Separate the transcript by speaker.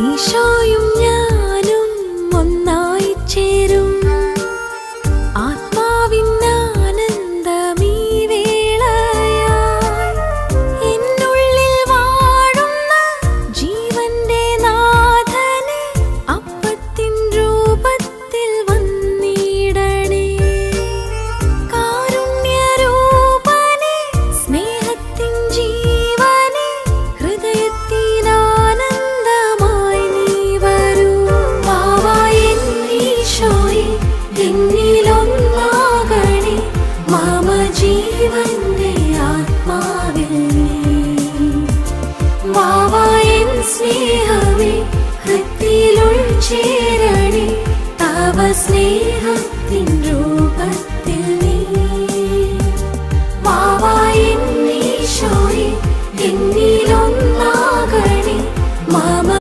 Speaker 1: 你说永远 എന്നിലൊന്നാകണേ മമ ജീവന്റെ ആത്മാവിൽ നീ. വാവായൻ സ്നേഹമേ ഹൃത്തിയിലുൾ ചേരണേ. തവ സ്നേഹം